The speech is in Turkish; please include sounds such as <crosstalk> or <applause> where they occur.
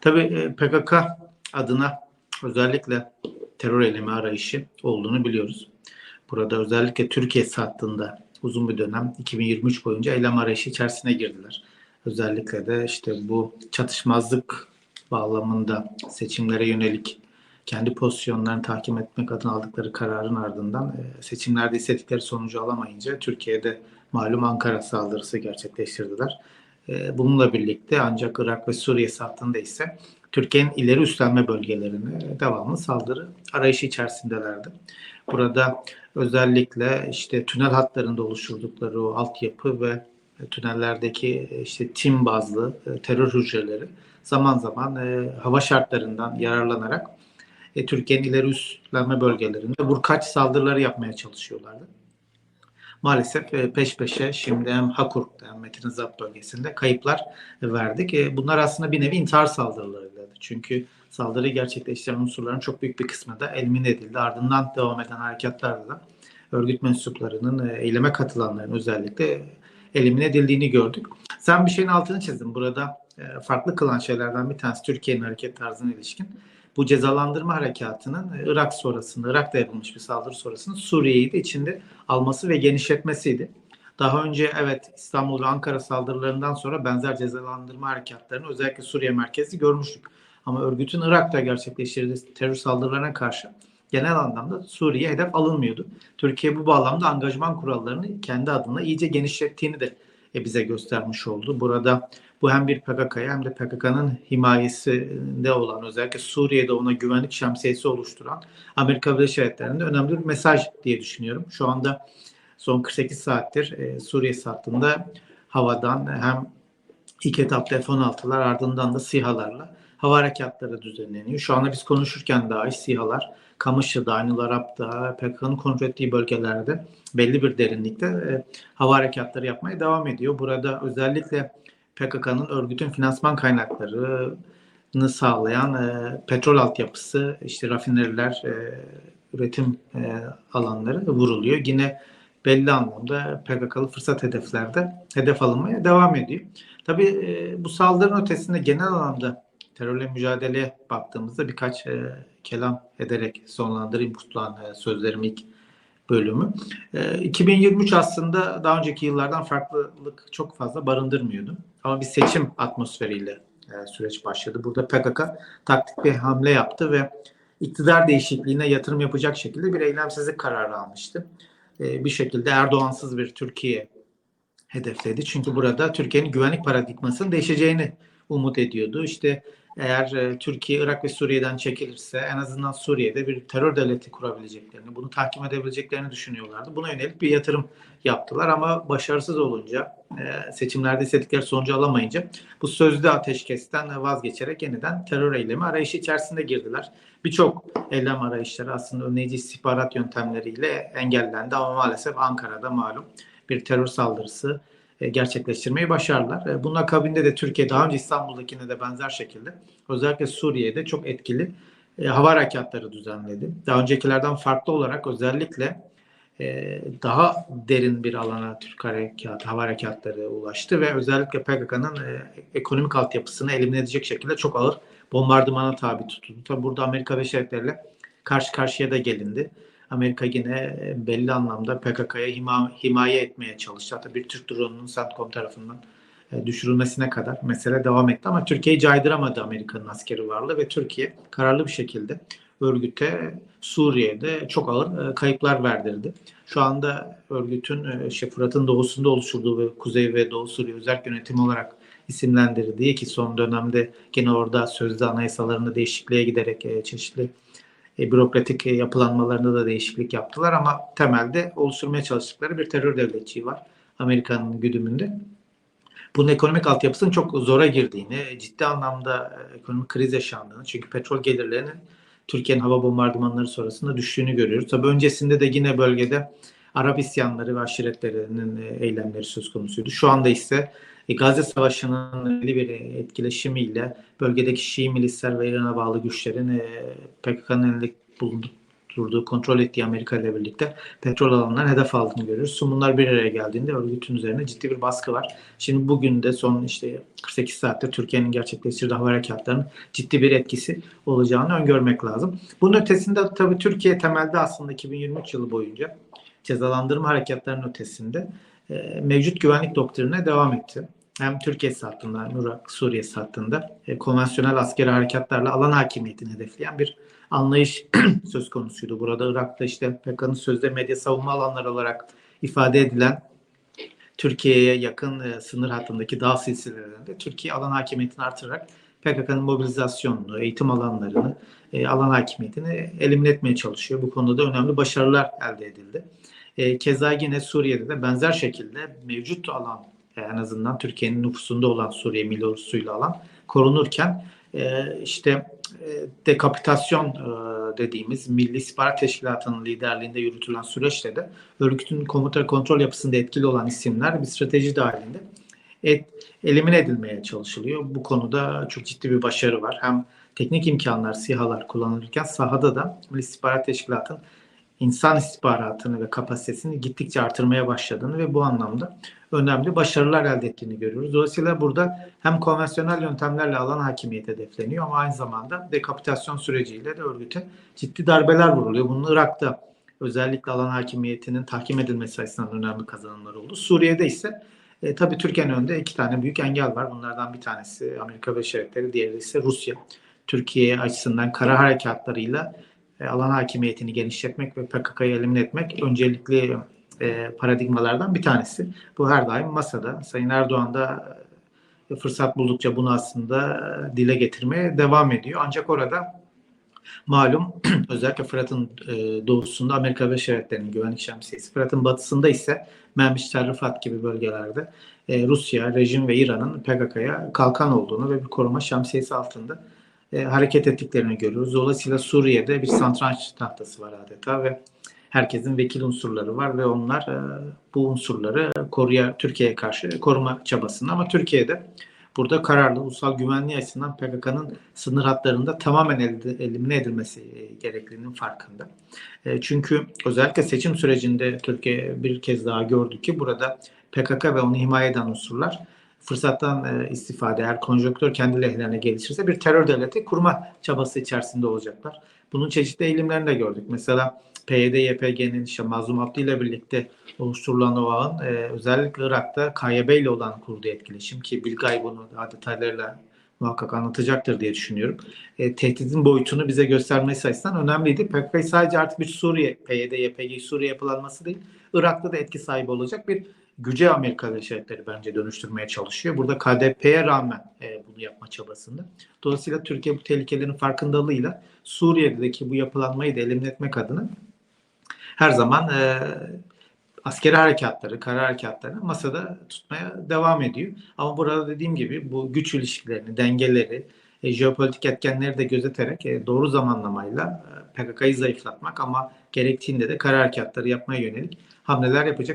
Tabii e, PKK adına özellikle terör eylemi arayışı olduğunu biliyoruz. Burada özellikle Türkiye sattığında uzun bir dönem 2023 boyunca eylem arayışı içerisine girdiler. Özellikle de işte bu çatışmazlık bağlamında seçimlere yönelik kendi pozisyonlarını tahkim etmek adına aldıkları kararın ardından e, seçimlerde istedikleri sonucu alamayınca Türkiye'de malum Ankara saldırısı gerçekleştirdiler. E, Bununla birlikte ancak Irak ve Suriye sattığında ise Türkiye'nin ileri üstlenme bölgelerine devamlı saldırı arayışı içerisindelerdi. Burada özellikle işte tünel hatlarında oluşturdukları o altyapı ve tünellerdeki işte tim bazlı e, terör hücreleri zaman zaman e, hava şartlarından yararlanarak e, Türkiye'nin ileri üstlenme bölgelerinde vurkaç saldırıları yapmaya çalışıyorlardı. Maalesef e, peş peşe şimdi hem Hakurk'ta hem Metin Zap bölgesinde kayıplar verdik. E, bunlar aslında bir nevi intihar saldırılarıydı. Çünkü saldırıyı gerçekleştiren unsurların çok büyük bir kısmı da elimine edildi. Ardından devam eden harekatlarda da örgüt mensuplarının e, eyleme katılanların özellikle elimine edildiğini gördük. Sen bir şeyin altını çizdin. Burada farklı kılan şeylerden bir tanesi Türkiye'nin hareket tarzına ilişkin. Bu cezalandırma harekatının e, Irak sonrasında, Irak'ta yapılmış bir saldırı sonrasında Suriye'yi de içinde alması ve genişletmesiydi. Daha önce evet İstanbul ve Ankara saldırılarından sonra benzer cezalandırma harekatlarını özellikle Suriye merkezli görmüştük. Ama örgütün Irak'ta gerçekleştirdiği terör saldırılarına karşı genel anlamda Suriye hedef alınmıyordu. Türkiye bu bağlamda angajman kurallarını kendi adına iyice genişlettiğini de e, bize göstermiş oldu. Burada bu hem bir PKK'ya hem de PKK'nın himayesinde olan özellikle Suriye'de ona güvenlik şemsiyesi oluşturan Amerika Birleşik Devletleri'nde önemli bir mesaj diye düşünüyorum. Şu anda son 48 saattir e, Suriye sattığında havadan hem ilk etapta F-16'lar ardından da SİHA'larla hava harekatları düzenleniyor. Şu anda biz konuşurken dahi SİHA'lar Kamışlı'da, Aynul Arap'ta, PKK'nın kontrol ettiği bölgelerde belli bir derinlikte e, hava harekatları yapmaya devam ediyor. Burada özellikle PKK'nın örgütün finansman kaynaklarını sağlayan e, petrol altyapısı, işte rafineriler, e, üretim e, alanları vuruluyor. Yine belli anlamda PKK'lı fırsat hedeflerde hedef alınmaya devam ediyor. Tabii e, bu saldırının ötesinde genel anlamda terörle mücadeleye baktığımızda birkaç e, kelam ederek sonlandırayım kutulan e, sözlerim ilk bölümü. E, 2023 aslında daha önceki yıllardan farklılık çok fazla barındırmıyordu. Ama bir seçim atmosferiyle e, süreç başladı. Burada PKK taktik bir hamle yaptı ve iktidar değişikliğine yatırım yapacak şekilde bir eylemsizlik kararı almıştı. E, bir şekilde Erdoğansız bir Türkiye hedefledi. Çünkü burada Türkiye'nin güvenlik paradigmasının değişeceğini umut ediyordu. İşte eğer e, Türkiye, Irak ve Suriye'den çekilirse en azından Suriye'de bir terör devleti kurabileceklerini, bunu tahkim edebileceklerini düşünüyorlardı. Buna yönelik bir yatırım yaptılar ama başarısız olunca, e, seçimlerde istedikleri sonucu alamayınca bu sözlü ateşkesten vazgeçerek yeniden terör eylemi arayışı içerisinde girdiler. Birçok eylem arayışları aslında önleyici istihbarat yöntemleriyle engellendi ama maalesef Ankara'da malum bir terör saldırısı gerçekleştirmeyi başardılar. E, bunun akabinde de Türkiye daha önce İstanbul'dakine de benzer şekilde özellikle Suriye'de çok etkili e, hava harekatları düzenledi. Daha öncekilerden farklı olarak özellikle daha derin bir alana Türk harekat, hava harekatları ulaştı ve özellikle PKK'nın ekonomik altyapısını elimine edecek şekilde çok ağır bombardımana tabi tutuldu. Tabi burada Amerika Birleşik Devletleri karşı karşıya da gelindi. Amerika yine belli anlamda PKK'ya hima, himaye etmeye çalıştı. Hatta bir Türk drone'unun CENTCOM tarafından e, düşürülmesine kadar mesele devam etti ama Türkiye'yi caydıramadı Amerika'nın askeri varlığı ve Türkiye kararlı bir şekilde örgüte Suriye'de çok ağır e, kayıplar verdirdi. Şu anda örgütün e, işte Fırat'ın doğusunda oluşturduğu ve Kuzey ve Doğu Suriye özel yönetim olarak isimlendirdiği ki son dönemde gene orada sözlü anayasalarında değişikliğe giderek çeşitli e, bürokratik e, yapılanmalarında da değişiklik yaptılar ama temelde oluşturmaya çalıştıkları bir terör devletçiği var Amerika'nın güdümünde. Bunun ekonomik altyapısının çok zora girdiğini, ciddi anlamda e, ekonomik kriz yaşandığını, çünkü petrol gelirlerinin Türkiye'nin hava bombardımanları sonrasında düştüğünü görüyoruz. Tabii öncesinde de yine bölgede Arap isyanları ve aşiretlerinin e, eylemleri söz konusuydu. Şu anda ise e, Gazze Savaşı'nın belli bir bölgedeki Şii milisler ve İran'a bağlı güçlerin e, PKK'nın elinde bulunduğu oluşturduğu, kontrol ettiği Amerika ile birlikte petrol alanlarına hedef aldığını görüyoruz. Tüm bunlar bir araya geldiğinde örgütün üzerine ciddi bir baskı var. Şimdi bugün de son işte 48 saatte Türkiye'nin gerçekleştirdiği hava harekatlarının ciddi bir etkisi olacağını öngörmek lazım. Bunun ötesinde tabii Türkiye temelde aslında 2023 yılı boyunca cezalandırma harekatlarının ötesinde e, mevcut güvenlik doktrinine devam etti. Hem Türkiye hattında Irak, Suriye hattında e, konvansiyonel askeri harekatlarla alan hakimiyetini hedefleyen bir anlayış <clears throat> söz konusuydu. Burada Irak'ta işte PKK'nın sözde medya savunma alanları olarak ifade edilen Türkiye'ye yakın e, sınır hattındaki dağ silsilelerinde Türkiye alan hakimiyetini artırarak PKK'nın mobilizasyonunu, eğitim alanlarını, e, alan hakimiyetini elimine etmeye çalışıyor. Bu konuda da önemli başarılar elde edildi. E, keza yine Suriye'de de benzer şekilde mevcut alan e, en azından Türkiye'nin nüfusunda olan Suriye milli ordusuyla alan korunurken e, işte e, dekapitasyon e, dediğimiz Milli İstihbarat Teşkilatı'nın liderliğinde yürütülen süreçte de örgütün komuta kontrol yapısında etkili olan isimler bir strateji dahilinde et, elimine edilmeye çalışılıyor. Bu konuda çok ciddi bir başarı var. Hem teknik imkanlar, sihalar kullanılırken sahada da Milli İstihbarat Teşkilatı'nın insan istihbaratını ve kapasitesini gittikçe artırmaya başladığını ve bu anlamda önemli başarılar elde ettiğini görüyoruz. Dolayısıyla burada hem konvansiyonel yöntemlerle alan hakimiyeti hedefleniyor ama aynı zamanda dekapitasyon süreciyle de örgüte ciddi darbeler vuruluyor. Bunun Irak'ta özellikle alan hakimiyetinin tahkim edilmesi açısından önemli kazanımlar oldu. Suriye'de ise e, tabii Türkiye'nin önünde iki tane büyük engel var. Bunlardan bir tanesi Amerika Birleşik Devletleri, diğeri ise Rusya. Türkiye açısından kara harekatlarıyla alan hakimiyetini genişletmek ve PKK'yı elimine etmek öncelikli e, paradigmalardan bir tanesi. Bu her daim masada. Sayın Erdoğan da e, fırsat buldukça bunu aslında e, dile getirmeye devam ediyor. Ancak orada malum <clears throat> özellikle Fırat'ın e, doğusunda Amerika Birleşik Devletleri'nin güvenlik şemsiyesi, Fırat'ın batısında ise Menbiş Rıfat gibi bölgelerde e, Rusya, rejim ve İran'ın PKK'ya kalkan olduğunu ve bir koruma şemsiyesi altında e, hareket ettiklerini görüyoruz. Dolayısıyla Suriye'de bir santranç tahtası var adeta ve herkesin vekil unsurları var ve onlar e, bu unsurları koruya Türkiye'ye karşı koruma çabasında ama Türkiye'de burada kararlı ulusal güvenliği açısından PKK'nın sınır hatlarında tamamen elde, elimine edilmesi e, gerekliliğinin farkında. E, çünkü özellikle seçim sürecinde Türkiye bir kez daha gördü ki burada PKK ve onu himaye eden unsurlar fırsattan e, istifade eğer konjonktür kendi lehlerine gelişirse bir terör devleti kurma çabası içerisinde olacaklar. Bunun çeşitli eğilimlerini de gördük. Mesela PYD, YPG'nin işte Mazlum Abdi ile birlikte oluşturulan o ağın e, özellikle Irak'ta KYB ile olan kurduğu etkileşim ki Bilgay bunu daha detaylarıyla muhakkak anlatacaktır diye düşünüyorum. E, tehditin boyutunu bize göstermesi açısından önemliydi. PKK sadece artık bir Suriye, PYD, YPG Suriye yapılanması değil, Irak'ta da etki sahibi olacak bir güce Amerika Devletleri bence dönüştürmeye çalışıyor. Burada KDP'ye rağmen e, bunu yapma çabasında. Dolayısıyla Türkiye bu tehlikelerin farkındalığıyla Suriye'deki bu yapılanmayı da elimine etmek adına her zaman e, askeri harekatları, kara harekatlarını masada tutmaya devam ediyor. Ama burada dediğim gibi bu güç ilişkilerini, dengeleri, e, jeopolitik etkenleri de gözeterek e, doğru zamanlamayla e, PKK'yı zayıflatmak ama gerektiğinde de kara harekatları yapmaya yönelik hamleler yapacak.